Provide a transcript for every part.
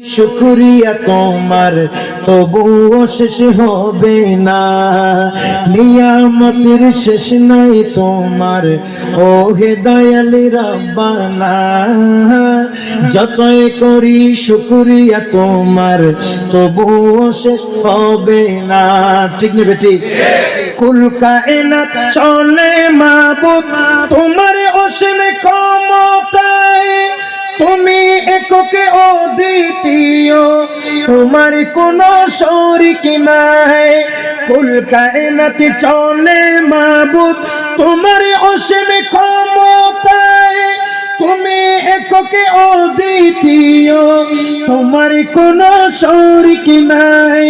শুক্রিয়া তোমার তবুও শেষ হবে না। নিয়ামতের শেষ নাই তোমার ও হে দয়ালি রব্বানা। যতই করি শুক্রিয়া তোমার তবুও শেষ হবে না। ঠিক নেবে ঠিক। কুল কায়নাত চলে মাবুদ তোমার তুমি এককে অদ্বিতীয় তোমার কোন শরিক নাই। কুল কায়নাতে চলে মাবুদ। তোমার অসীম ক্ষমতায় তুমি এককে অদ্বিতীয় তোমার কোন শরিক নাই।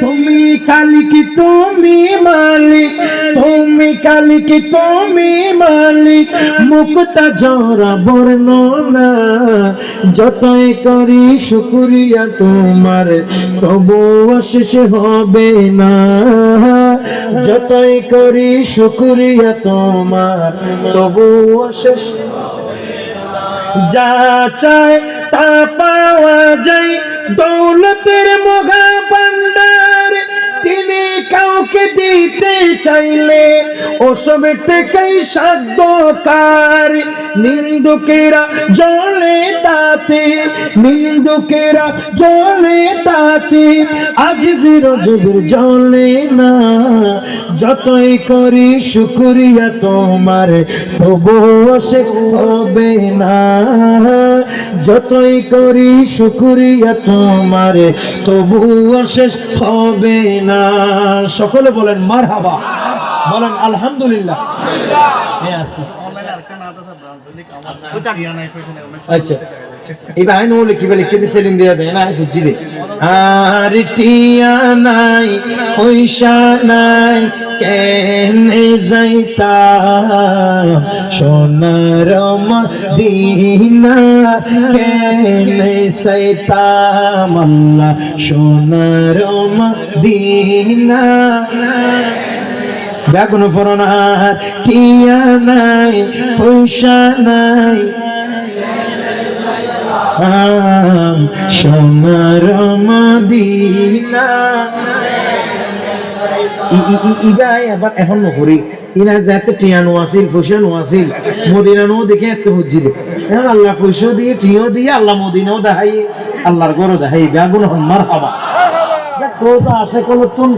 তুমি কালিকি তুমি মালিক? তুমি কালিকি তুমি মালিক? মুক্তা জরা বর্ণনা, যতই করি শুকুরিয়া তোমার, তবু শেষ হবে না। যতই করি শুকুরিয়া তোমার, তবু শেষ যা চায় তা পাওয়া যায়, দৌলতের তিনি কাউকে দিতে চাইলে ওসব টেকাই সাধ্যকার নিন্দুকেরা জলে তাতে, নিন্দুকেরা জলে তাতে আজ জিরো যুগের জলে না। যতই করি শুকুরিয়া তোমার, তবুও শেষ হবে না। যতই করি শুকুরিয়া তোমার তবুও শেষ হবে না। সকলে বলেন মার হাবা বলেন আলহামদুলিল্লাহ। হ্যাঁ, আচ্ছা। এবার আইন বলে কি বলে কেটে সেলিম দিয়া দেয় না সুজি দে। আর টিয়া নাই পয়সা নাই কেনে যাইতা? সোনার মদিনা কেনে সাইতা মাল্লা সোনার মদিনা। বেগুন ফরনার টিয়া নাই, পয়সা নাই। সোনার মদিনা। ই- ই- ই- ইবাই আবার এখন নকরি ইনা যাতে টিয়ানো আসিল পয়সানো আসিল মদিনানো দেখে এত হুজ্জি দে। এখন আল্লাহ পয়সা দিয়ে টিও দিয়ে, আল্লাহ মদিনাও দেখাই, আল্লাহর গরো দেখাই। বেগুন হন্মার হবা দেখ, তো আশা করল তুন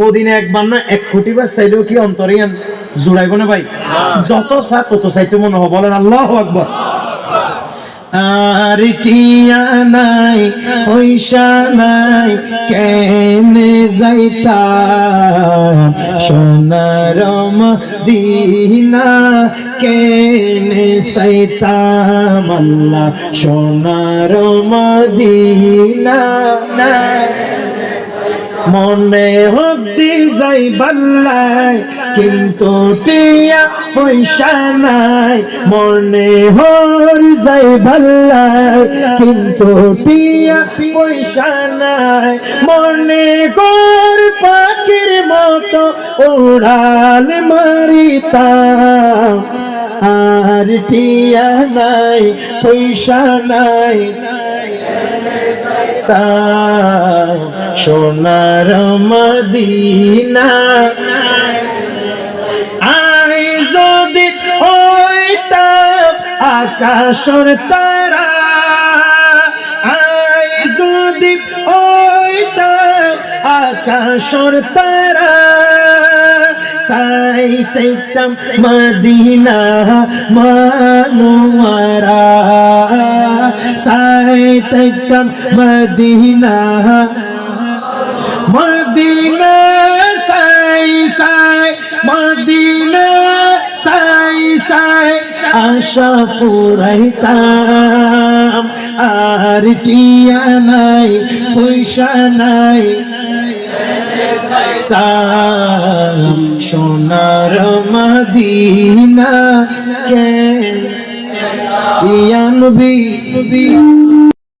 মদিনা একবার না এক কোটি বার চাইলেও কি অন্তরিয়ান জুড়াইব না ভাই? যত চা তত চাইতে মনে হবে বলেন আল্লাহ আকবর। আর টিয়া নাই পয়সা নাই কেনে যাইতা সোনার মদিনা কেনে সাইতাম আল্লাহ সোনার মদিনা মনে হতে যাই বাল্লাই কিন্তু টিয়া পয়সা নাই। মনে হর যাই বাল্লাই কিন্তু টিয়া পয়সা নাই। মনে কর পাখির মতো উড়াল মারিতাম। আর টিয়া নাই, পয়সা নাই। সোনার মদিনা আই যদি হইতাম আকাশর তারা, আই যদি হইতাম আকাশর তারা সাইতাম মদিনা মানুয়ারা সাইতাম মদিনা মদিনা সাই সাই মদিনা সাই সাই আশা পুরাইতাম আর টিয়া নাই পয়সা নাই তাম সোনার মদিনা কে ইয়া নবী